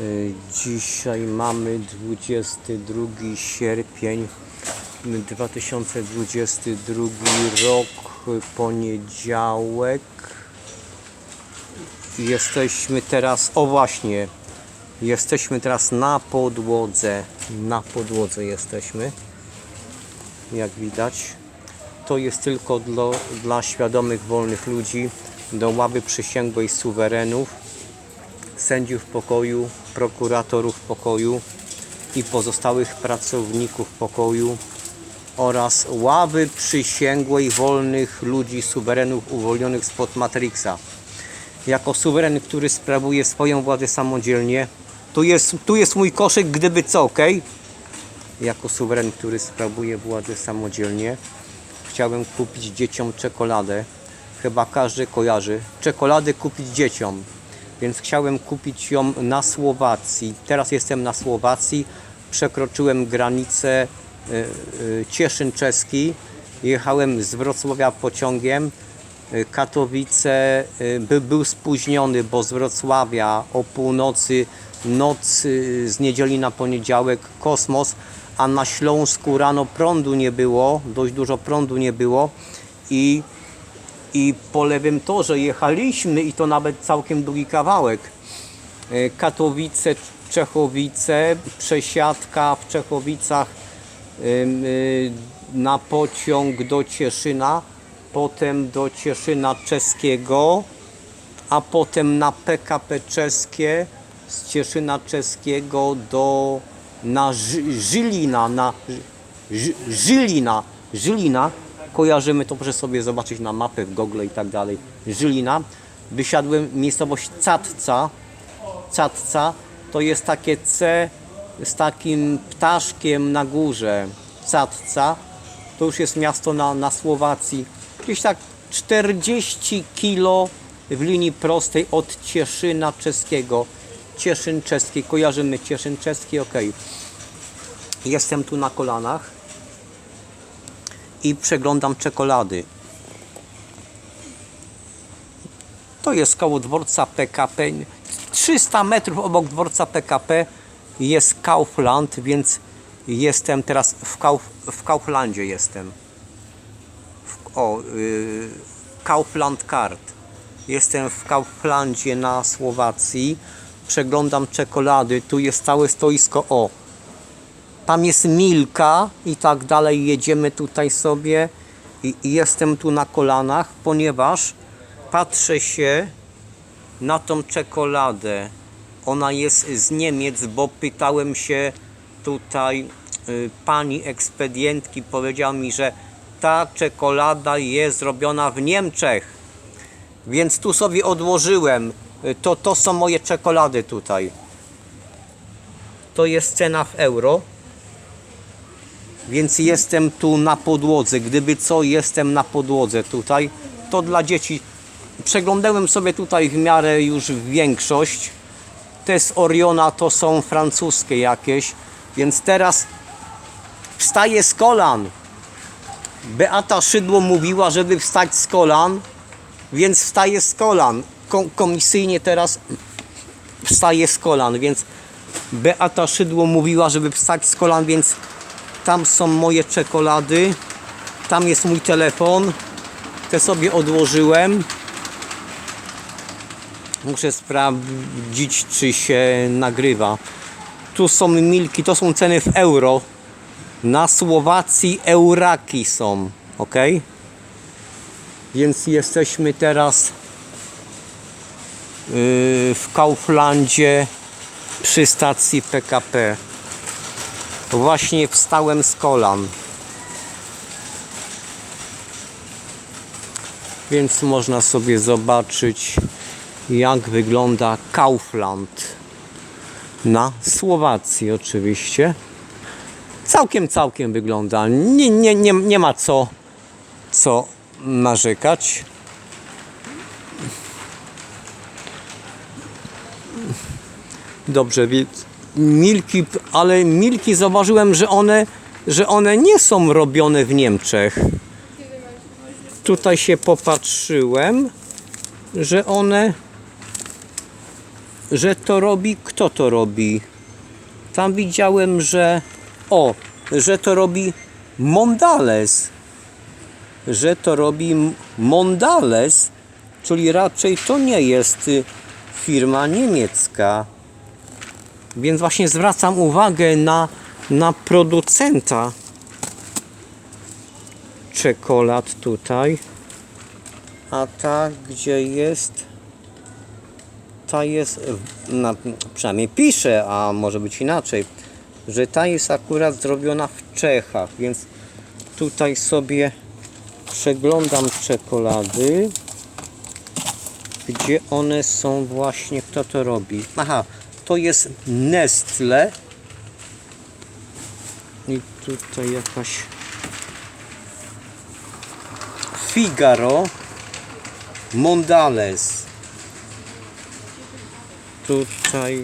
Y, Dzisiaj mamy 22 sierpień 2022 rok, poniedziałek. Jesteśmy teraz, o właśnie, jesteśmy teraz na podłodze. Na podłodze jesteśmy, jak widać. To jest tylko dla, dla świadomych, wolnych ludzi, do ławy przysięgłej suwerenów sędziów pokoju, prokuratorów pokoju i pozostałych pracowników pokoju oraz ławy przysięgłej wolnych ludzi, suwerenów uwolnionych spod Matrixa. Jako suweren, który sprawuje swoją władzę samodzielnie, tu jest, tu jest mój koszyk, gdyby co, ok? Jako suweren, który sprawuje władzę samodzielnie, chciałem kupić dzieciom czekoladę. Chyba każdy kojarzy. Czekoladę kupić dzieciom więc chciałem kupić ją na Słowacji. Teraz jestem na Słowacji, przekroczyłem granicę y, y, Cieszyn czeski, jechałem z Wrocławia pociągiem. Y, Katowice by, był spóźniony, bo z Wrocławia o północy, noc z niedzieli na poniedziałek, kosmos, a na Śląsku rano prądu nie było, dość dużo prądu nie było i i po lewym torze jechaliśmy i to nawet całkiem długi kawałek. E, Katowice, Czechowice, przesiadka w Czechowicach y, na pociąg do Cieszyna, potem do Cieszyna czeskiego, a potem na PKP czeskie, z Cieszyna czeskiego do na Ży- Żylina, na Ży- Żylina, Żylina, kojarzymy to, proszę sobie zobaczyć na mapę w Google i tak dalej. Żylina, wysiadłem miejscowość Catca, Catca to jest takie C z takim ptaszkiem na górze, Catca, to już jest miasto na, na Słowacji, gdzieś tak 40 kilo w linii prostej od Cieszyna czeskiego. Cieszyn czeski, kojarzymy Cieszyn czeski, ok. Jestem tu na kolanach i przeglądam czekolady. To jest koło dworca PKP. 300 metrów obok dworca PKP jest Kaufland, więc jestem teraz w, Kauf, w Kauflandzie jestem. W, o, yy, Kaufland Card. Jestem w Kauflandzie na Słowacji. Przeglądam czekolady. Tu jest całe stoisko. O, tam jest Milka i tak dalej. Jedziemy tutaj sobie i, i jestem tu na kolanach, ponieważ patrzę się na tą czekoladę. Ona jest z Niemiec, bo pytałem się tutaj y, pani ekspedientki, powiedziała mi, że ta czekolada jest zrobiona w Niemczech. Więc tu sobie odłożyłem. Y, To, to są moje czekolady tutaj. To jest cena w euro. Więc jestem tu na podłodze. Gdyby co, jestem na podłodze tutaj. To dla dzieci. Przeglądałem sobie tutaj w miarę już większość. Te z Oriona to są francuskie jakieś. Więc teraz wstaję z kolan. Beata Szydło mówiła, żeby wstać z kolan, więc wstaję z kolan. Ko- komisyjnie teraz wstaję z kolan, więc Beata Szydło mówiła, żeby wstać z kolan, więc tam są moje czekolady. Tam jest mój telefon. Te sobie odłożyłem. Muszę sprawdzić, czy się nagrywa. Tu są milki, to są ceny w euro. Na Słowacji euraki są, ok? Więc jesteśmy teraz yy, w Kauflandzie przy stacji PKP. Właśnie wstałem z kolan. Więc można sobie zobaczyć, jak wygląda Kaufland na Słowacji, oczywiście. Całkiem, całkiem wygląda. Nie, nie, nie, nie ma co, co narzekać. Dobrze, więc milki, ale milki zauważyłem, że one, że one nie są robione w Niemczech. Tutaj się popatrzyłem, że one że to robi, kto to robi? Tam widziałem, że o, że to robi Mondales. Że to robi Mondales, czyli raczej to nie jest firma niemiecka. Więc właśnie zwracam uwagę na, na producenta czekolad tutaj. A ta gdzie jest? Ta jest, na, przynajmniej pisze, a może być inaczej, że ta jest akurat zrobiona w Czechach, więc tutaj sobie przeglądam czekolady, gdzie one są właśnie, kto to robi. Aha, to jest Nestle. I tutaj jakaś Figaro Mondales. Tutaj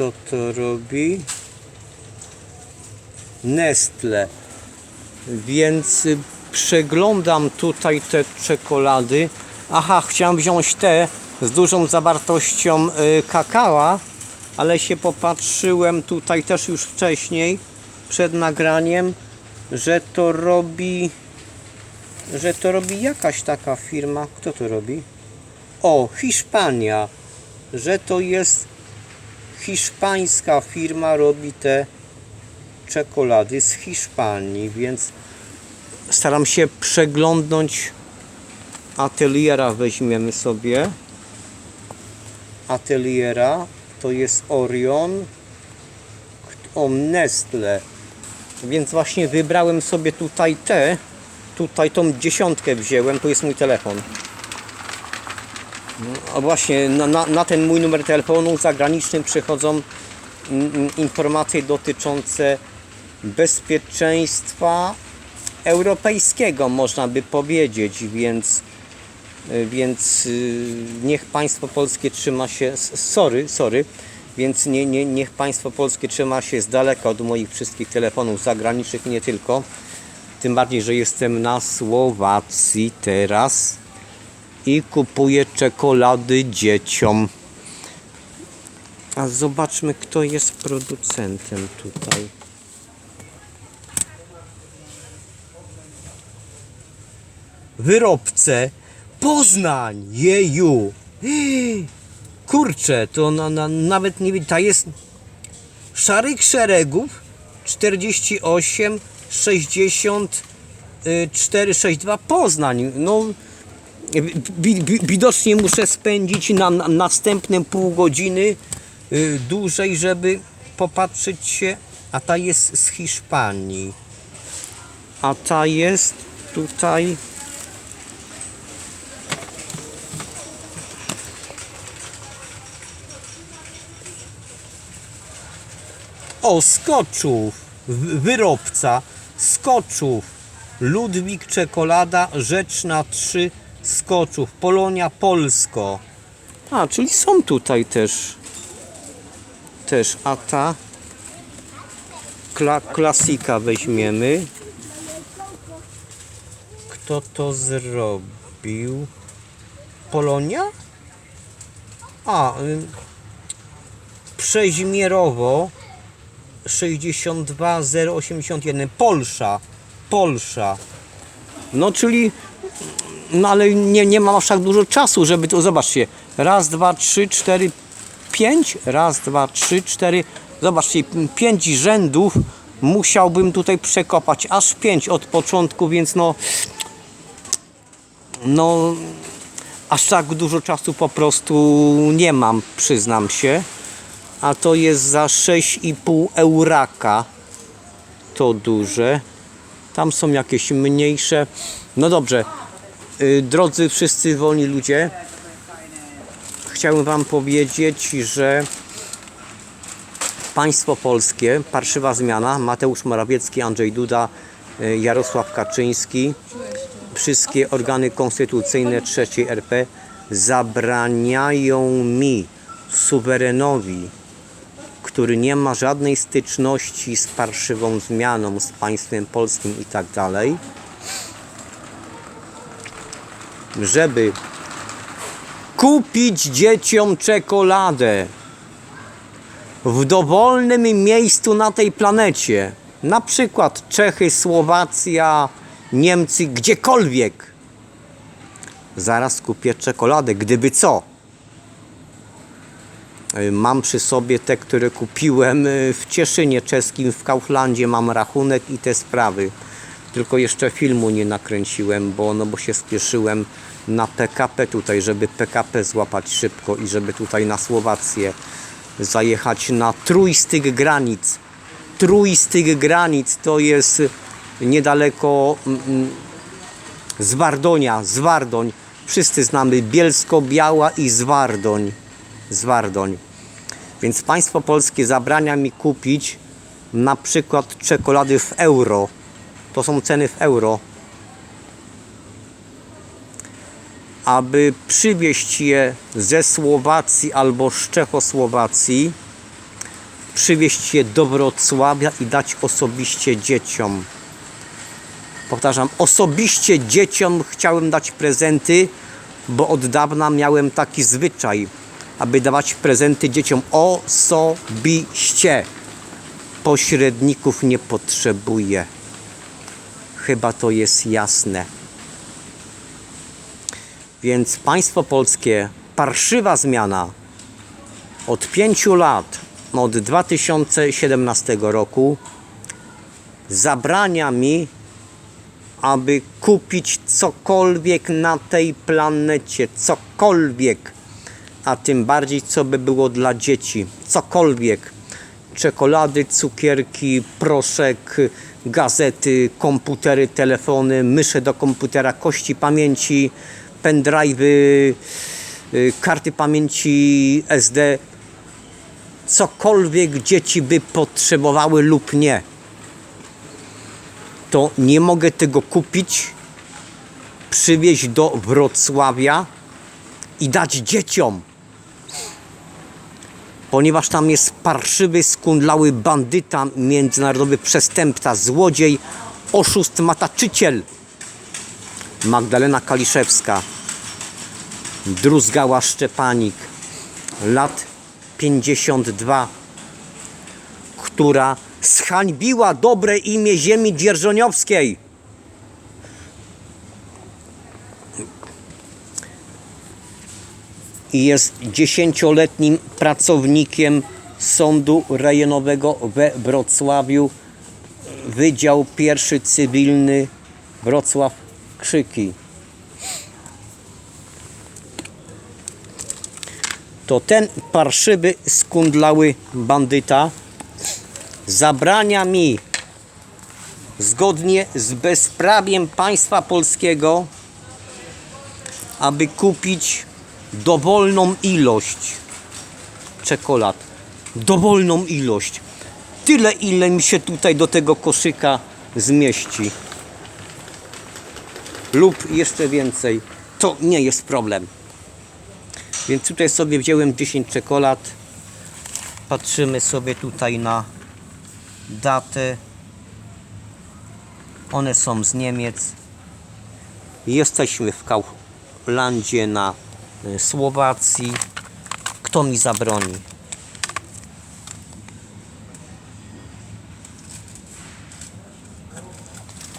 kto to robi? Nestle. Więc przeglądam tutaj te czekolady aha chciałem wziąć te z dużą zawartością y, kakała ale się popatrzyłem tutaj też już wcześniej przed nagraniem że to robi że to robi jakaś taka firma. Kto to robi? O, Hiszpania. Że to jest hiszpańska firma robi te czekolady z Hiszpanii, więc staram się przeglądnąć ateliera weźmiemy sobie. Ateliera to jest Orion. O, Nestle. Więc właśnie wybrałem sobie tutaj te tutaj tą dziesiątkę wziąłem, tu jest mój telefon. A właśnie na, na, na ten mój numer telefonu zagraniczny przychodzą informacje dotyczące bezpieczeństwa europejskiego, można by powiedzieć, więc y, więc y, niech państwo polskie trzyma się, sorry, sorry, więc nie, nie, niech państwo polskie trzyma się z daleka od moich wszystkich telefonów zagranicznych i nie tylko. Tym bardziej, że jestem na Słowacji teraz i kupuję czekolady dzieciom. A zobaczmy, kto jest producentem tutaj. Wyrobcę Poznań, jeju. Kurczę, to na, na, nawet nie ta jest szarych szeregów 48 64 62 Poznań. No wi- wi- widocznie muszę spędzić na, na następne pół godziny y, dłużej, żeby popatrzeć się. A ta jest z Hiszpanii. A ta jest tutaj O, skoczów. Wyrobca skoczów. Ludwik Czekolada Rzeczna 3 skoczów. Polonia Polsko. A, czyli są tutaj też. Też, a ta kla, klasika weźmiemy. Kto to zrobił? Polonia? A, y, Przeźmierowo 62081 Polsza. Polsza. No czyli no ale nie, nie mam aż tak dużo czasu żeby to zobaczcie. Raz, dwa, trzy, cztery, pięć. Raz, dwa, trzy, cztery. Zobaczcie, pięć rzędów musiałbym tutaj przekopać. Aż pięć od początku, więc no no aż tak dużo czasu po prostu nie mam, przyznam się a to jest za 6,5 euraka. To duże. Tam są jakieś mniejsze. No dobrze. Y, drodzy wszyscy wolni ludzie chciałem wam powiedzieć, że państwo polskie, parszywa zmiana Mateusz Morawiecki, Andrzej Duda y, Jarosław Kaczyński wszystkie organy konstytucyjne III RP zabraniają mi, suwerenowi, który nie ma żadnej styczności z parszywą zmianą, z państwem polskim i tak dalej, żeby kupić dzieciom czekoladę w dowolnym miejscu na tej planecie, na przykład Czechy, Słowacja, Niemcy, gdziekolwiek, zaraz kupię czekoladę, gdyby co. Y, Mam przy sobie te, które kupiłem y, w Cieszynie czeskim, w Kauflandzie, mam rachunek i te sprawy. Tylko jeszcze filmu nie nakręciłem, bo, no bo się spieszyłem na PKP tutaj, żeby PKP złapać szybko i żeby tutaj na Słowację zajechać na trój z tych granic. Trój z tych granic to jest niedaleko mm, mm, Zwardonia, Zwardoń. Wszyscy znamy Bielsko-Biała i Zwardoń. Zwardoń. Więc państwo polskie zabrania mi kupić na przykład czekolady w euro. To są ceny w euro. Aby przywieźć je ze Słowacji albo z Czechosłowacji, przywieźć je do Wrocławia i dać osobiście dzieciom. Powtarzam, osobiście dzieciom chciałem dać prezenty, bo od dawna miałem taki zwyczaj, aby dawać prezenty dzieciom osobiście. Pośredników nie potrzebuję. Chyba to jest jasne. Więc państwo polskie, parszywa zmiana od pięciu lat, od 2017 roku, zabrania mi aby kupić cokolwiek na tej planecie, cokolwiek, a tym bardziej co by było dla dzieci, cokolwiek. Czekolady, cukierki, proszek, gazety, komputery, telefony, mysze do komputera, kości pamięci, pendrive'y, y, karty pamięci SD, cokolwiek dzieci by potrzebowały lub nie to nie mogę tego kupić, przywieźć do Wrocławia i dać dzieciom. Ponieważ tam jest parszywy, skundlały bandyta, międzynarodowy przestępca, złodziej, oszust, mataczyciel. Magdalena Kaliszewska, druzgała Szczepanik, lat 52, która zhańbiła dobre imię ziemi dzierżoniowskiej. Jest dziesięcioletnim pracownikiem Sądu Rejonowego we Wrocławiu, Wydział Pierwszy Cywilny Wrocław Krzyki. To ten parszywy, skundlały bandyta zabrania mi zgodnie z bezprawiem państwa polskiego, aby kupić dowolną ilość czekolad. Dowolną ilość. Tyle, ile mi się tutaj do tego koszyka zmieści. Lub jeszcze więcej. To nie jest problem. Więc tutaj sobie wziąłem 10 czekolad. Patrzymy sobie tutaj na daty. One są z Niemiec. Jesteśmy w Kauflandzie na Słowacji. Kto mi zabroni?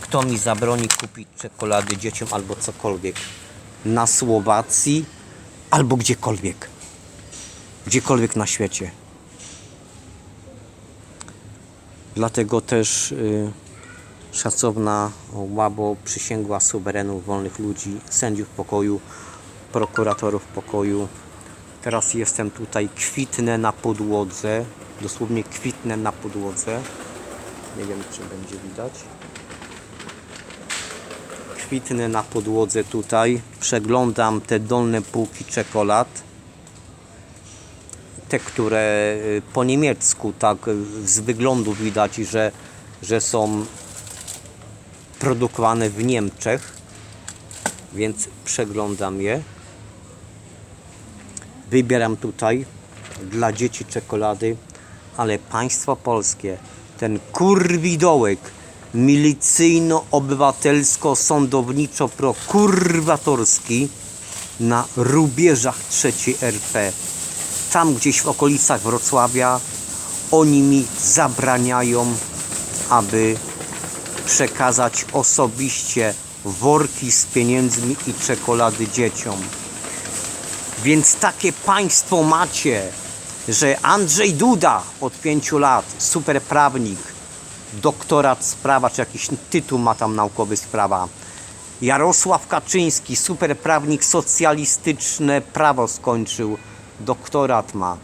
Kto mi zabroni kupić czekolady dzieciom albo cokolwiek na Słowacji albo gdziekolwiek? Gdziekolwiek na świecie. Dlatego też y, szacowna Łabo przysięgła suwerenów wolnych ludzi, sędziów pokoju, prokuratorów pokoju. Teraz jestem tutaj, kwitnę na podłodze, dosłownie kwitnę na podłodze. Nie wiem, czy będzie widać. Kwitnę na podłodze tutaj, przeglądam te dolne półki czekolad te, które y, po niemiecku, tak y, z wyglądu widać, że, że są produkowane w Niemczech, więc przeglądam je. Wybieram tutaj dla dzieci czekolady, ale państwo polskie, ten kurwidołek milicyjno-obywatelsko-sądowniczo-prokurwatorski na rubieżach trzeciej RP. Tam gdzieś w okolicach Wrocławia oni mi zabraniają, aby przekazać osobiście worki z pieniędzmi i czekolady dzieciom. Więc takie państwo macie, że Andrzej Duda od pięciu lat, super prawnik, doktorat z prawa, czy jakiś tytuł ma tam naukowy z prawa. Jarosław Kaczyński, super prawnik, socjalistyczne prawo skończył, doktorat ma.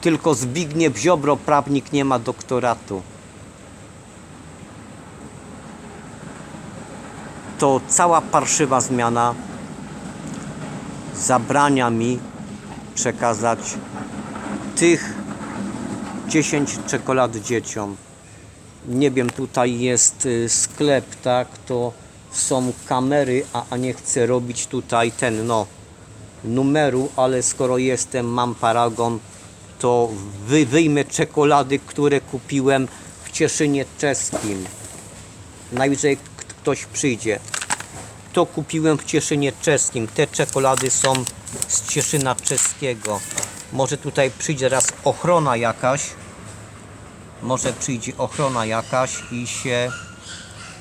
Tylko Zbigniew Ziobro, prawnik, nie ma doktoratu. To cała parszywa zmiana zabrania mi przekazać tych 10 czekolad dzieciom. Nie wiem, tutaj jest y, sklep, tak? To są kamery, a, a nie chcę robić tutaj ten, no, numeru, ale skoro jestem, mam paragon, to wy, wyjmę czekolady, które kupiłem w Cieszynie Czeskim. Najwyżej ktoś przyjdzie. To kupiłem w Cieszynie Czeskim. Te czekolady są z Cieszyna Czeskiego. Może tutaj przyjdzie raz ochrona jakaś. Może przyjdzie ochrona jakaś i się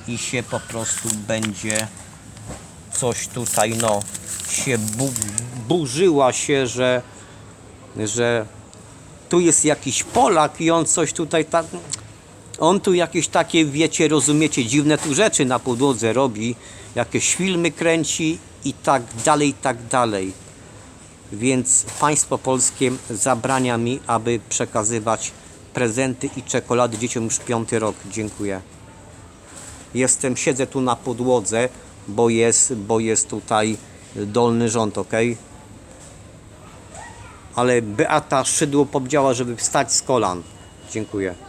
i się po prostu będzie coś tutaj no się bu, burzyła się, że że tu jest jakiś Polak i on coś tutaj tak on tu jakieś takie, wiecie, rozumiecie, dziwne tu rzeczy na podłodze robi, jakieś filmy kręci i tak dalej, i tak dalej. Więc państwo polskie zabrania mi, aby przekazywać prezenty i czekolady dzieciom już piąty rok. Dziękuję. Jestem, siedzę tu na podłodze, bo jest, bo jest tutaj dolny rząd, ok? Ale Beata Szydło powiedziała, żeby wstać z kolan. Dziękuję.